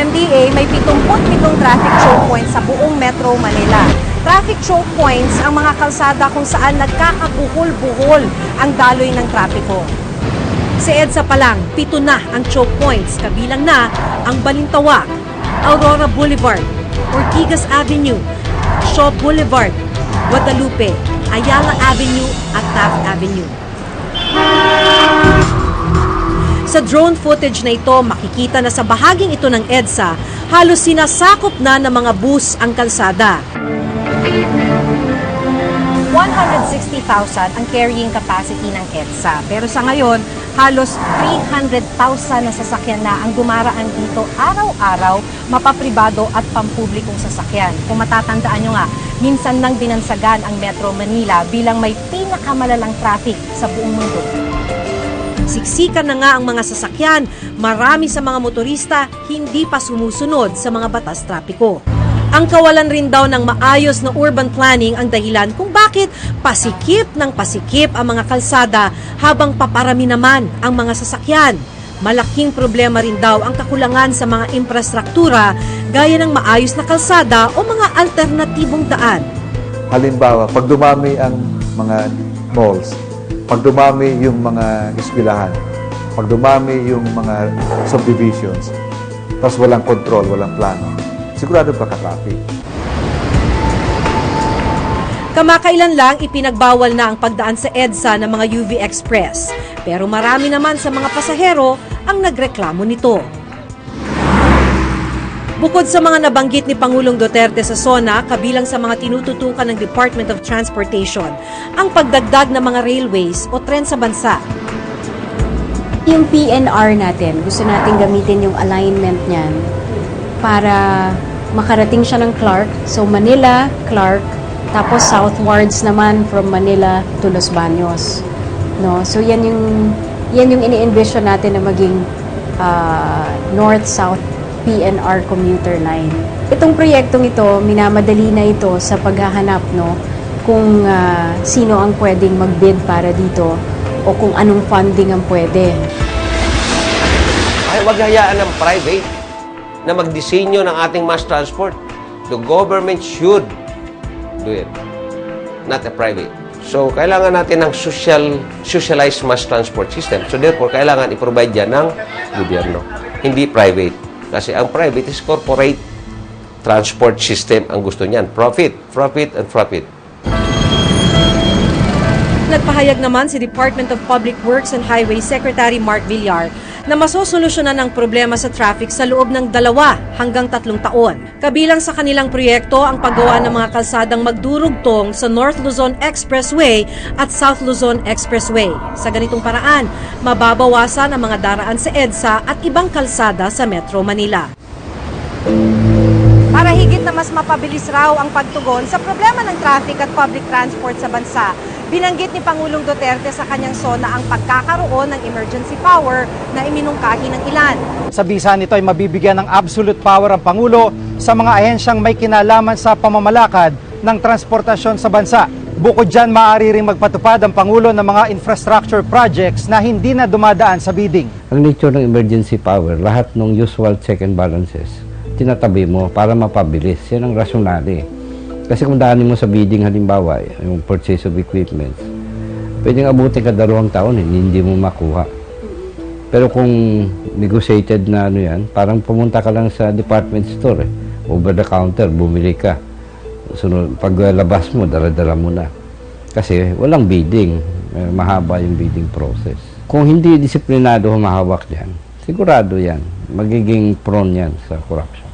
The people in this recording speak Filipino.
MMDA, may 77 traffic choke points sa buong Metro Manila. Traffic choke points ang mga kalsada kung saan nagkakabuhol-buhol ang daloy ng trapiko. Sa EDSA pa lang, pito na ang choke points, kabilang na ang Balintawak, Aurora Boulevard, Ortigas Avenue, Shaw Boulevard, Guadalupe, Ayala Avenue at Taft Avenue. Sa drone footage na ito, makikita na sa bahaging ito ng EDSA, halos sinasakop na ng mga bus ang kalsada. 160,000 ang carrying capacity ng EDSA. Pero sa ngayon, halos 300,000 na sasakyan na ang gumaraan dito araw-araw, mapapribado at pampublikong sasakyan. Kung matatandaan nyo nga, minsan nang binansagan ang Metro Manila bilang may pinakamalalang traffic sa buong mundo. Siksikan na nga ang mga sasakyan, marami sa mga motorista hindi pa sumusunod sa mga batas trapiko. Ang kawalan rin daw ng maayos na urban planning ang dahilan kung bakit pasikip ng pasikip ang mga kalsada habang paparami naman ang mga sasakyan. Malaking problema rin daw ang kakulangan sa mga infrastruktura gaya ng maayos na kalsada o mga alternatibong daan. Halimbawa, pag dumami ang mga malls, pag dumami yung mga eskwelahan, pag dumami yung mga subdivisions, tapos walang control, walang plano, sigurado pa ka-traffic. Kamakailan lang ipinagbawal na ang pagdaan sa EDSA ng mga UV Express. Pero marami naman sa mga pasahero ang nagreklamo nito. Bukod sa mga nabanggit ni Pangulong Duterte sa SONA, kabilang sa mga tinututukan ng Department of Transportation, ang pagdagdag ng mga railways o tren sa bansa. Yung PNR natin, gusto natin gamitin yung alignment niyan para makarating siya ng Clark. So Manila, Clark, tapos southwards naman from Manila to Los Baños. No? So yan yung yan yung ini-envision natin na maging ah, north-south PNR commuter line. Itong proyektong ito, minamadali na ito sa paghahanap no kung ah, sino ang pwedeng mag-bid para dito o kung anong funding ang pwede. Ay, wag hayaan ng private na magdisenyo ng ating mass transport. The government should do it, not a private. So, kailangan natin ng social, socialized mass transport system. So, therefore, kailangan i-provide yan ng gobyerno, hindi private. Kasi ang private is corporate transport system ang gusto niyan. Profit, profit, and profit. Nagpahayag naman si Department of Public Works and Highway Secretary Mark Villar na masosolusyonan ang problema sa traffic sa loob ng dalawa hanggang tatlong taon. Kabilang sa kanilang proyekto ang paggawa ng mga kalsadang magdurugtong sa North Luzon Expressway at South Luzon Expressway. Sa ganitong paraan, mababawasan ang mga daraan sa EDSA at ibang kalsada sa Metro Manila. Para higit na mas mapabilis raw ang pagtugon sa problema ng traffic at public transport sa bansa, binanggit ni Pangulong Duterte sa kanyang SONA ang pagkakaroon ng emergency power na iminungkahi ng ilan. Sa bisa nito ay mabibigyan ng absolute power ang Pangulo sa mga ahensyang may kinalaman sa pamamalakad ng transportasyon sa bansa. Bukod dyan, maaari ring magpatupad ang Pangulo ng mga infrastructure projects na hindi na dumadaan sa bidding. Ang nature ng emergency power, lahat ng usual check and balances, tinatabi mo para mapabilis. Yan ang rasyonale. Kasi kung daanin mo sa bidding halimbawa, yung purchase of equipment, pwedeng abutin ka dalawang taon, eh, hindi mo makuha. Pero kung negotiated na ano yan, parang pumunta ka lang sa department store, eh, over the counter, bumili ka. Sunod, paglabas mo, dala-dala mo na. Kasi walang bidding, eh, mahaba yung bidding process. Kung hindi disiplinado humahawak yan, sigurado yan, magiging prone yan sa corruption.